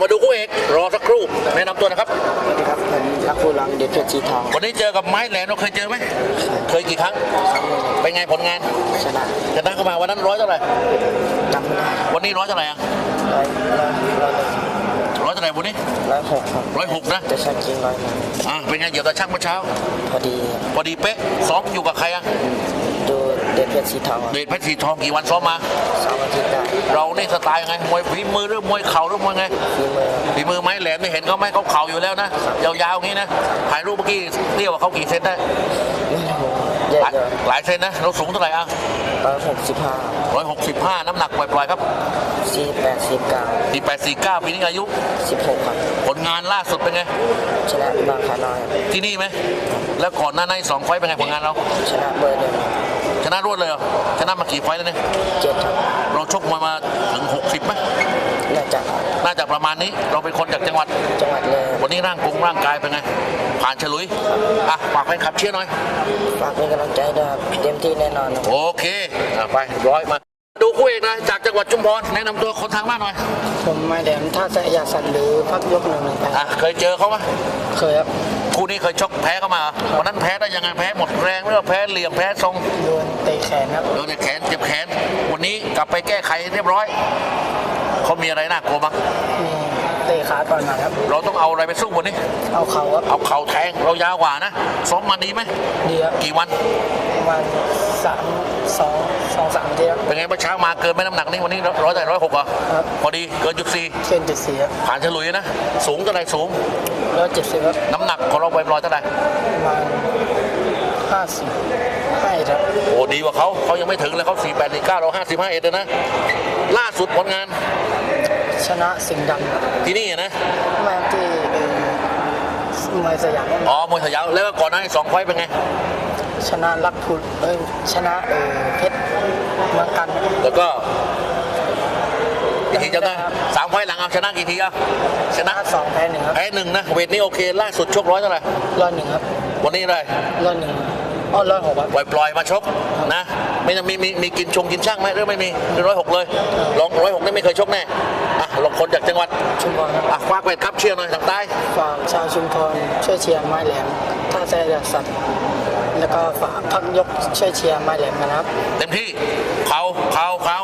มาดูคู่เอกรอสักครู่แนะนำตัวนะครับสวัสดีครับผมรักผู้รังเด็ดเพชรสีทองวันนี้เจอกับไม้แหลมเราเคยเจอไหมเคยกี่ครั้งครั้งหนึ่งเป็นไงผลงานชนะชนะเข้ามาวันนั้นร้อยเท่าไหร่จำไม่ได้วันนี้ร้อยเท่าไหร่อะร้อยร้อยร้อยร้อยเท่าไหร่วันนี้ร้อยหกครับร้อยหกนะแต่ชักจริงร้อยหนึ่งอะเป็นไงเหยียบตาช่างเมื่อเช้า พอดี พอดีเป๊ะซ้อมอยู่กับใครอะดู เด็ดเพชรสีทองเดชเพชรสีทองกี่วันซ้อมมาสองอาทิตย์ได้เรานี่สไตล์ยังไงมวยฝีมือหรือมวยเข่าหรือมวยไงฝีมือฝีมือไม้แหลมนี่เห็นเขาไหมเขาเข่าอยู่แล้วนะยาวๆอย่างนี้นะถ่ายรูปเมื่อกี้เรียกว่าเขากี่เซนได้ไม่รู้ เยอะหลายเยอะหลายเซนนะเราสูงเท่าไหร่อะร้อยหกสิบห้าร้อยหกสิบห้าน้ำหนักปล่อยๆครับสี่แปดสิบเก้าสี่แปดสี่เก้าปีนี้อายุสิบหกครับ ผลงานล่าสุดเป็นไง ชนะบางขาน้อยที่นี่ไหม แล้วก่อนหน้านั้นอีกสองไฟต์เป็นไงผลงานเรา ชนะเบอร์หนึ่งชนะรวดเลยเหรอ ชนะมากี่ไฟต์แล้วเนี่ยเจ็ดครับเราชกมวยมาถึง60ไหมน่าจะน่าจะประมาณนี้ เราเป็นคนจากจังหวัด จังหวัดเลย วันนี้ร่างกงร่างกายเป็นไง ผ่านฉลุยอะฝากแฟนคลับเชียร์หน่อย ฝากเป็นกำลังใจด้วยครับเต็มที่แน่นอนครับโอเคอะไปร้อยมา ดูคู่เอกนะจากจังหวัดชุมพรแนะนำตัวคนทางบ้านหน่อยผมไม่แหลมท่าสะยาสันหรือพักยกหนึ่งหนึ่งไปอะเคยเจอเขาไหมเคยครับคู่นี้เคยชกแพ้เขามาเหรอวันนั้นแพ้ได้ยังไงแพ้หมดแรงหรือว่าแพ้เหลี่ยมแพ้ทรงโดนเตะแขนครับโดนแต่แขนเจ็บแขน วันนี้กลับไปแก้ไขเรียบร้อยเขามีอะไรน่ากลัวบ้างมี เตะขาก่อนมาครับ เราต้องเอาอะไรไปสู้วันนี้ เอาเขาครับ เอาเข่าแทงเรายาวกว่านะซ้อมมาดีไหมดีครับ กี่วันประมาณสามสองสองสามทีครับเป็นไงเมื่อเช้ามาเกินไหมน้ำหนักนี่วันนี้ร้อยแต่ร้อยหกเหรอครับพอดีเกินจุดสี่เช่นจุดสี่ครับผ่านฉลุยนะ สูงเท่าไหร่สูงร้อยเจ็ดสิบครับน้ำหนักของเราไปร้อยเท่าไหร่ประมาณห้าสิบให้ครับโอ้ดีกว่าเขาเขายังไม่ถึงเลยเขาสี่แปดสี่เก้าเราห้าสิบห้าเอ็ดเลยนะล่าสุดผลงาน ชนะสิงห์ดำครับที่นี่นะแม่ที่เอ่อมวยสยามอ๋อมวยสยามแล้วก็ก่อนหน้านี้สองไฟต์เป็นไง ชนะรักพุดเอ้ยชนะเออเพชรเมืองกัน แล้วก็กี่ทีจำได้สามไฟล์หลังเอาชนะกี่ทีอะชชนะนะสองแพ้หนึ่งครับแพ้หนึ่งนะเวทนี้โอเคล่าสุดชกร้อยเท่าไหร่ร้อยหนึ่งครับ วันนี้อะไรร้อยหนึ่งอ๋อร้อยหกครับปล่อยปล่อยมาชกนะไม่มีมีมีกินชงกินช่างไหมหรือไม่มีหรือร้อยหกเลยลองร้อยหกนี่ไม่เคยชกแน่อะลอง คนจากจังหวัดชุมพรครับอะคว้าไปครับเชียร์หน่อยทางใต้ฝากชาวชุมพรช่วยเชียร์ไม้แหลมท่าแซ่สัตว์แล้วก็ฝากพักยกช่วยเชียร์ไม้แหลมนะครับ เต็มที่เขาเขาเขา